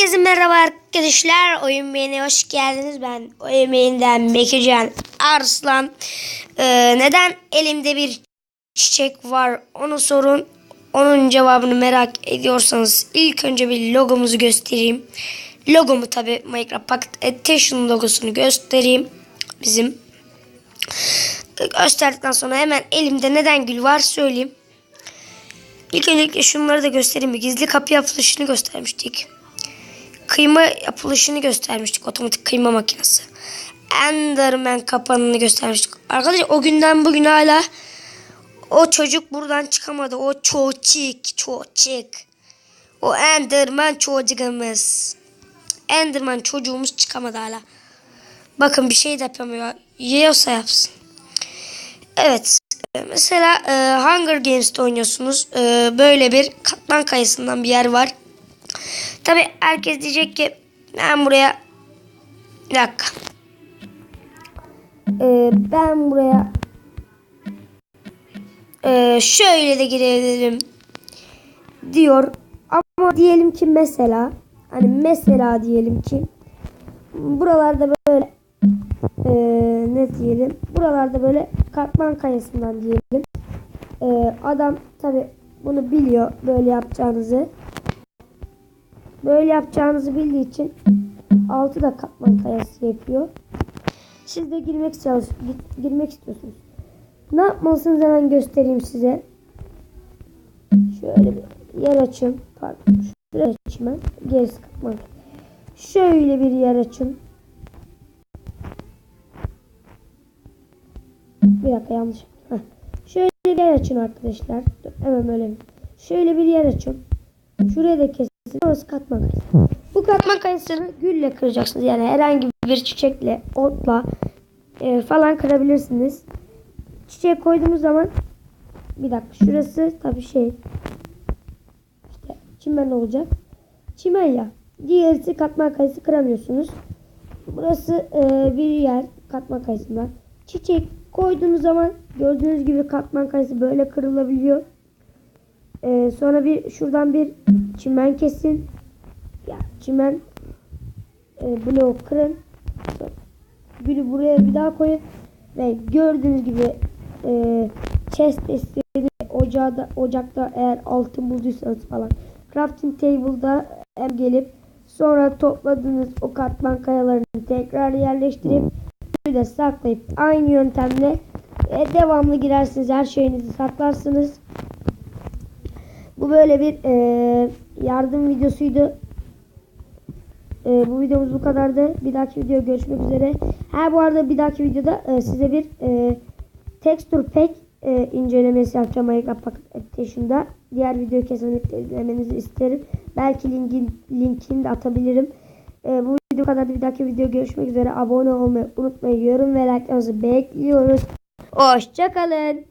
Herkese merhaba arkadaşlar. Oyun Beyin'e hoş geldiniz. Ben Oyun Beyin'den Bekircan Arslan. Ee, neden elimde bir çiçek var onu sorun. Onun cevabını merak ediyorsanız ilk önce bir logomuzu göstereyim. Logomu tabi Minecraft Pocket Edition logosunu göstereyim. Bizim. Gösterdikten sonra hemen elimde neden gül var söyleyeyim. İlk öncelikle şunları da göstereyim. Gizli kapı yapılışını göstermiştik. Kıyma yapılışını göstermiştik. Otomatik kıyma makinesi. Enderman kapanını göstermiştik. Arkadaşlar o günden bugün hala o çocuk buradan çıkamadı. O çocuk, çocuk. O Enderman çocuğumuz. Enderman çocuğumuz çıkamadı hala. Bakın bir şey de yapamıyor. Yiyorsa yapsın. Evet. Mesela e, Hunger Games'te oynuyorsunuz. E, böyle bir katman kayasından bir yer var. Tabi herkes diyecek ki ben buraya bir dakika. E, ben buraya e, şöyle de girebilirim diyor. Ama diyelim ki mesela hani mesela diyelim ki buralarda böyle e, ne diyelim buralarda böyle katman kayasından diyelim E, adam tabi bunu biliyor böyle yapacağınızı böyle yapacağınızı bildiği için altı da katman kayası yapıyor siz de girmek çalış gi- girmek istiyorsunuz ne yapmalısınız hemen göstereyim size şöyle bir yer açın pardon şuraya açayım ben gerisi katman şöyle bir yer açın Bir dakika yanlış. Heh. Şöyle bir yer açın arkadaşlar. Dur, hemen böyle. Şöyle bir yer açın. Şuraya da kesin. Orası katman kayısı. Bu katman kayısını gülle kıracaksınız. Yani herhangi bir çiçekle, otla e, falan kırabilirsiniz. Çiçeği koyduğumuz zaman bir dakika şurası tabii şey işte çimen olacak. Çimen ya. Diğerisi katman kayısı kıramıyorsunuz. Burası e, bir yer katman kayısından. Çiçek koyduğunuz zaman gördüğünüz gibi katman kayısı böyle kırılabiliyor. E, sonra bir şuradan bir çimen kesin. Ya çimen e, bloğu kırın. Sonra gülü buraya bir daha koyun. Ve gördüğünüz gibi e, chest desteği ocağda, ocakta eğer altın bulduysanız falan crafting table'da hem gelip sonra topladığınız o katman kayalarını tekrar yerleştirip bir de saklayıp aynı yöntemle e, devamlı girersiniz her şeyinizi saklarsınız. Bu böyle bir e, yardım videosuydu. E, bu videomuz bu kadardı. Bir dahaki video görüşmek üzere. Ha bu arada bir dahaki videoda e, size bir e, texture pack e, incelemesi yapacağım Minecraft Pocket. Diğer videoyu kesinlikle izlemenizi isterim. Belki linkin, linkini de atabilirim. E, bu video kadar bir dahaki video görüşmek üzere. Abone olmayı unutmayın. Yorum ve like'larınızı bekliyoruz. Hoşçakalın.